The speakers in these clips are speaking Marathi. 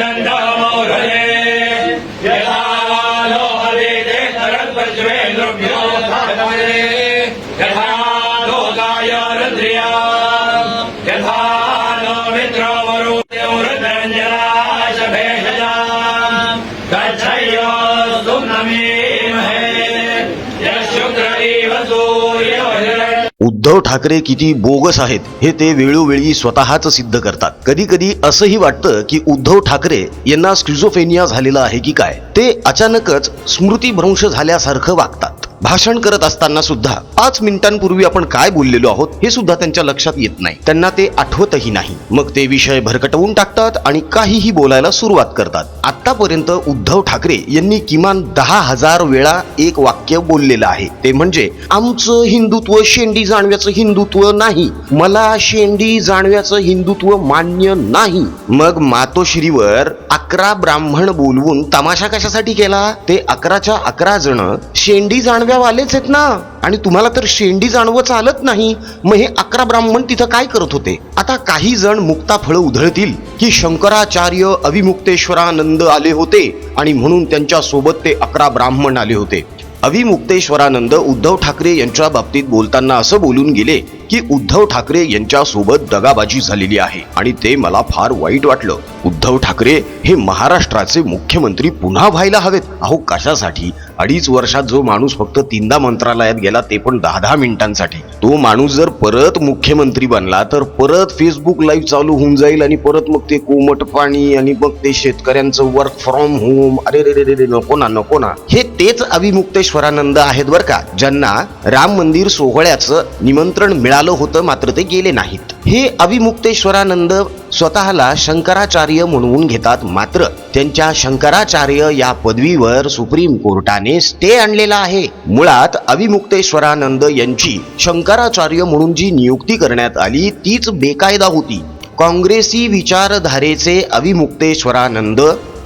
प्रचण्डमौघये यथा लोहवेदे तरत्पश्चिमेन्द्रभ्यो धातवे यथा लोकाय रुद्रिया यथा उद्धव ठाकरे किती बोगस आहेत हे ते वेळोवेळी स्वतःच सिद्ध करतात. कधी कधी असंही वाटतं की उद्धव ठाकरे यांना स्क्रिझोफेनिया झालेला आहे की काय? ते अचानकच स्मृतीभ्रंश झाल्यासारखं वागतात. भाषण करत असताना सुद्धा पाच मिनिटांपूर्वी आपण काय बोललेलो आहोत हे सुद्धा त्यांच्या लक्षात येत नाही. त्यांना ते आठवतही नाही. मग ते विषय भरकटवून टाकतात आणि काहीही बोलायला सुरुवात करतात. आतापर्यंत उद्धव ठाकरे यांनी किमान दहा हजार वेळा एक वाक्य बोललेलं आहे. ते म्हणजे आमचं हिंदुत्व शेंडी जाणव्याचं हिंदुत्व नाही. मला शेंडी जाणव्याचं हिंदुत्व मान्य नाही. मग मातोश्रीवर अकरा ब्राह्मण बोलवून तमाशा कशासाठी केला? ते अकराच्या अकरा जण शेंडी जाणव्यावालेच आहेत ना. आणि तुम्हाला तर शेंडी जाणवं चालत नाही. मग हे अकरा ब्राह्मण तिथं काय करत होते? आता काही जण मुक्ता फळं उधळतील की शंकराचार्य अविमुक्तेश्वरानंद आले होते आणि म्हणून त्यांच्यासोबत ते अकरा ब्राह्मण आले होते. अविमुक्तेश्वरानंद उद्धव ठाकरे यांच्या बाबतीत बोलताना असं बोलून गेले की उद्धव ठाकरे यांच्या सोबत दगाबाजी झालेली आहे आणि ते मला फार वाईट वाटलं. उद्धव ठाकरे हे महाराष्ट्राचे मुख्यमंत्री पुन्हा व्हायला हवेत. अहो कशासाठी? अडीच वर्षात जो माणूस फक्त तीनदा मंत्रालयात गेला ते पण दहा दहा मिनिटांसाठी. तो माणूस जर परत मुख्यमंत्री बनला तर परत फेसबुक लाईव्ह चालू होऊन जाईल आणि परत मग ते कोमट पाणी आणि मग ते शेतकऱ्यांचं वर्क फ्रॉम होम अरे रे रे रे रे नको ना नको ना. हे तेच अविमुक्तेश्वरानंद आहेत बरं का ज्यांना राम मंदिर सोहळ्याचं निमंत्रण मिळालं आलं होतं मात्र ते गेले नाहीत. हे अविमुक्तेश्वरानंद स्वतःला शंकराचार्य म्हणवून घेतात मात्र त्यांच्या शंकराचार्य या पदवीवर सुप्रीम कोर्टाने स्टे आणलेला आहे. मुळात अविमुक्तेश्वरानंद यांची शंकराचार्य म्हणून जी नियुक्ती करण्यात आली तीच बेकायदा होती. काँग्रेसी विचारधारेचे अविमुक्तेश्वरानंद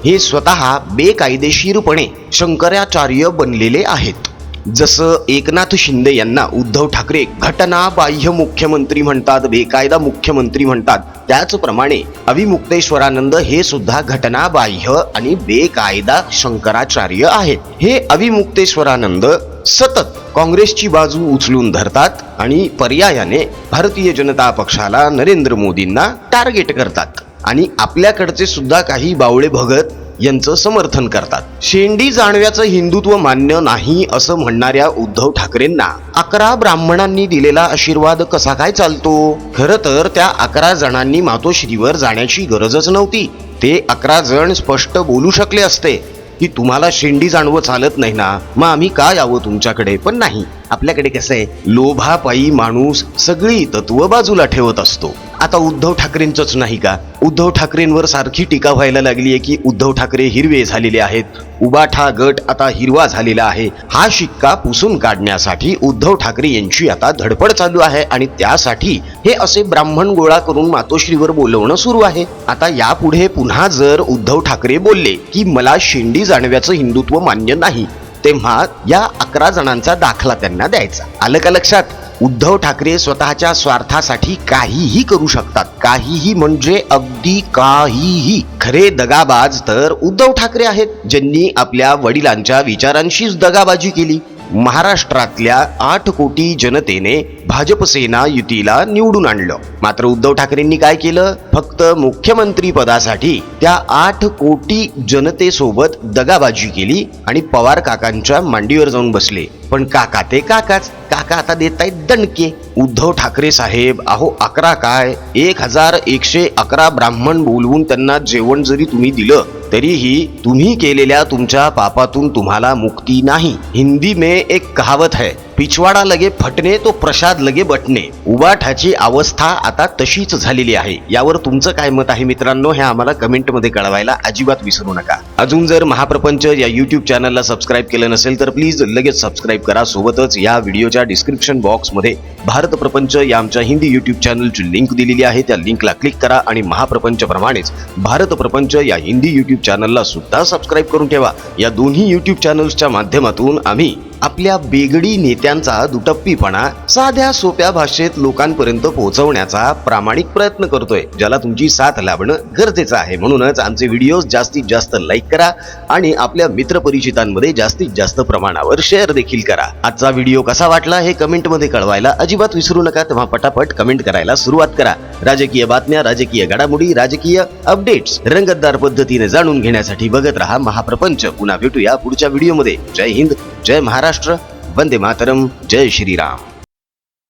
हे स्वतः बेकायदेशीरपणे शंकराचार्य बनलेले आहेत. जसं एकनाथ शिंदे यांना उद्धव ठाकरे घटनाबाह्य मुख्यमंत्री म्हणतात बेकायदा मुख्यमंत्री म्हणतात त्याचप्रमाणे अविमुक्तेश्वरानंद हे सुद्धा घटनाबाह्य आणि बेकायदा शंकराचार्य आहेत. हे अविमुक्तेश्वरानंद सतत काँग्रेसची बाजू उचलून धरतात आणि पर्यायाने भारतीय जनता पक्षाला नरेंद्र मोदींना टार्गेट करतात. आणि आपल्याकडचे सुद्धा काही बावळे भगत यांचं समर्थन करतात. शेंडी जाणव्याचं हिंदुत्व मान्य नाही असं म्हणणाऱ्या उद्धव ठाकरेंना अकरा ब्राह्मणांनी दिलेला आशीर्वाद कसा काय चालतो? खरं तर त्या अकरा जणांनी मातोश्रीवर जाण्याची गरजच नव्हती. ते अकरा जण स्पष्ट बोलू शकले असते की तुम्हाला शेंडी जाणवं चालत नाही ना? मग आम्ही का यावं तुमच्याकडे? पण नाही. आपल्याकडे कसं आहे? लोभापायी माणूस सगळी तत्व बाजूला ठेवत असतो. आता उद्धव ठाकरेंचंच नाही का? उद्धव ठाकरेंवर सारखी टीका व्हायला लागली आहे की उद्धव ठाकरे हिरवे झालेले आहेत. उबाठा गट आता हिरवा झालेला आहे. हा शिक्का पुसून काढण्यासाठी उद्धव ठाकरे यांची आता धडपड चालू आहे आणि त्यासाठी हे असे ब्राह्मण गोळा करून मातोश्रीवर बोलवणं सुरू आहे. आता यापुढे पुन्हा जर उद्धव ठाकरे बोलले की मला शेंडी जाणव्याचं हिंदुत्व मान्य नाही तेव्हा या अकरा जणांचा दाखला त्यांना द्यायचा. आलं का लक्षात? उद्धव ठाकरे स्वतःच्या स्वार्थासाठी काहीही करू शकतात. काहीही म्हणजे अगदी काहीही. खरे दगाबाज तर उद्धव ठाकरे आहेत ज्यांनी आपल्या वडिलांच्या विचारांशीच दगाबाजी केली. महाराष्ट्रातल्या आठ कोटी जनतेने भाजप सेना युतीला निवडून आणलं. मात्र उद्धव ठाकरेंनी काय केलं? फक्त मुख्यमंत्री पदासाठी त्या आठ कोटी जनतेसोबत दगाबाजी केली आणि पवार काकांच्या मांडीवर जाऊन बसले. पण काका ते काकाच. काका आता देत आहेत दणके. उद्धव ठाकरे साहेब अहो अकरा काय? एक हजार एकशे अकरा ब्राह्मण बोलवून त्यांना जेवण जरी तुम्ही दिलं तरीही तुम्ही केलेल्या तुमच्या पापातून तुम्हाला मुक्ती नाही. हिंदी में एक कहावत है. पिछवाडा लगे फटणे तो प्रसाद लगे बटणे. उबाठाची अवस्था आता तशीच झालेली आहे. यावर तुमचं काय मत आहे मित्रांनो हे आम्हाला कमेंटमध्ये कळवायला अजिबात विसरू नका. अजून जर महाप्रपंच या यूट्यूब चॅनलला सबस्क्राईब केलं नसेल तर प्लीज लगेच सबस्क्राईब करा. सोबतच या व्हिडिओच्या डिस्क्रिप्शन बॉक्समध्ये भारत प्रपंच या आमच्या हिंदी यूट्यूब चॅनलची लिंक दिलेली आहे. त्या लिंकला क्लिक करा आणि महाप्रपंचप्रमाणेच भारत प्रपंच या हिंदी यूट्यूब चॅनलला सुद्धा सबस्क्राईब करून ठेवा. या दोन्ही यूट्यूब चॅनल्सच्या माध्यमातून आम्ही आपल्या बेगडी नेत्यांचा दुटप्पीपणा साध्या सोप्या भाषेत लोकांपर्यंत पोहोचवण्याचा प्रामाणिक प्रयत्न करतोय ज्याला तुमची साथ लाभणं गरजेचं आहे. म्हणूनच आमचे व्हिडिओज जास्तीत जास्त लाईक लाईक करा आणि आपल्या मित्रपरिचितांमध्ये जास्तीत जास्त प्रमाणावर शेअर देखील करा. आजचा व्हिडिओ कसा वाटला हे कमेंटमध्ये कळवायला अजिबात विसरू नका तेव्हा पटापट कमेंट करायला सुरुवात करा. राजकीय बातम्या राजकीय घडामोडी राजकीय अपडेट्स रंगतदार पद्धतीने जाणून घेण्यासाठी बघत रहा महाप्रपंच. पुन्हा भेटूया पुढच्या व्हिडिओमध्ये जय हिंद जय महाराष्ट्र वंदे मातरम जय श्रीराम.